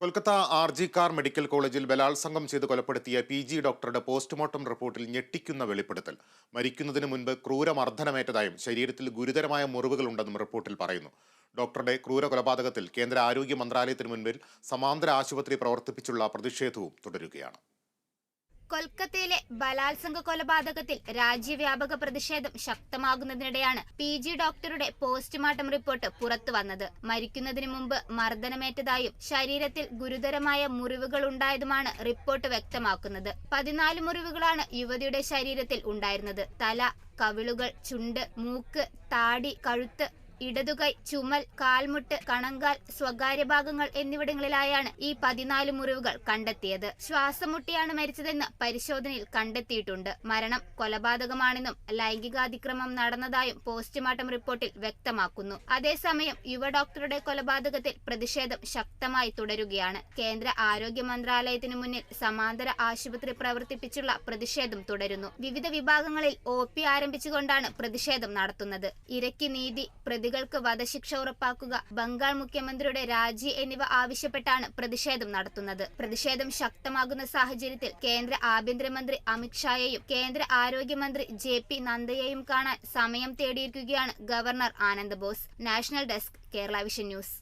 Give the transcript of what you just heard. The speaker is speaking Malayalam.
Kolkata R G Kar medical കോളേജിൽ ബലാത്സംഗം ചെയ്ത് കൊലപ്പെടുത്തിയ പി ജി ഡോക്ടറുടെ പോസ്റ്റ്മോർട്ടം റിപ്പോർട്ടിൽ ഞെട്ടിക്കുന്ന വെളിപ്പെടുത്തൽ. മരിക്കുന്നതിന് മുൻപ് ക്രൂരമർദ്ദനമേറ്റതായും ശരീരത്തിൽ ഗുരുതരമായ മുറിവുകളുണ്ടെന്നും റിപ്പോർട്ടിൽ പറയുന്നു. ഡോക്ടറുടെ ക്രൂര കൊലപാതകത്തിൽ കേന്ദ്ര ആരോഗ്യ മന്ത്രാലയത്തിന് മുൻപിൽ സമാന്തര ആശുപത്രി പ്രവർത്തിപ്പിച്ചുള്ള പ്രതിഷേധവും തുടരുകയാണ്. കൊൽക്കത്തയിലെ ബലാത്സംഗ കൊലപാതകത്തിൽ രാജ്യവ്യാപക പ്രതിഷേധം ശക്തമാകുന്നതിനിടെയാണ് പി ജി ഡോക്ടറുടെ പോസ്റ്റ്മോർട്ടം റിപ്പോർട്ട് പുറത്തു വന്നത്. മരിക്കുന്നതിന് മുമ്പ് മർദ്ദനമേറ്റതായും ശരീരത്തിൽ ഗുരുതരമായ മുറിവുകൾ ഉണ്ടായതുമാണ് റിപ്പോർട്ട് വ്യക്തമാക്കുന്നത്. പതിനാല് മുറിവുകളാണ് യുവതിയുടെ ശരീരത്തിൽ ഉണ്ടായിരുന്നത്. തല കവിളുകൾ ചുണ്ട് മൂക്ക് താടി കഴുത്ത് ഇടതുകൈ ചുമൽ കാൽമുട്ട് കണങ്കാൽ സ്വകാര്യ ഭാഗങ്ങൾ എന്നിവിടങ്ങളിലായാണ് ഈ പതിനാല് മുറിവുകൾ കണ്ടെത്തിയത്. ശ്വാസം മുട്ടിയാണ് മരിച്ചതെന്ന് പരിശോധനയിൽ കണ്ടെത്തിയിട്ടുണ്ട്. മരണം കൊലപാതകമാണെന്നും ലൈംഗികാതിക്രമം നടന്നതായും പോസ്റ്റ്മോർട്ടം റിപ്പോർട്ടിൽ വ്യക്തമാക്കുന്നു. അതേസമയം യുവ ഡോക്ടറുടെ കൊലപാതകത്തിൽ പ്രതിഷേധം ശക്തമായി തുടരുകയാണ്. കേന്ദ്ര ആരോഗ്യ മന്ത്രാലയത്തിനു മുന്നിൽ സമാന്തര ആശുപത്രി പ്രവർത്തിപ്പിച്ചുള്ള പ്രതിഷേധം തുടരുന്നു. വിവിധ വിഭാഗങ്ങളിൽ ഒ പി ആരംഭിച്ചുകൊണ്ടാണ് പ്രതിഷേധം നടത്തുന്നത്. ഇരക്കി നീതി പ്രതികൾക്ക് വധശിക്ഷ ഉറപ്പാക്കുക ബംഗാൾ മുഖ്യമന്ത്രിയുടെ രാജി എന്നിവ ആവശ്യപ്പെട്ടാണ് പ്രതിഷേധം നടത്തുന്നത്. പ്രതിഷേധം ശക്തമാകുന്ന സാഹചര്യത്തിൽ കേന്ദ്ര ആഭ്യന്തരമന്ത്രി അമിത്ഷായെയും കേന്ദ്ര ആരോഗ്യമന്ത്രി ജെ പി നദ്ദയെയും കാണാൻ സമയം തേടിയിരിക്കുകയാണ് governor Anand Bose. National desk Kerala vision news.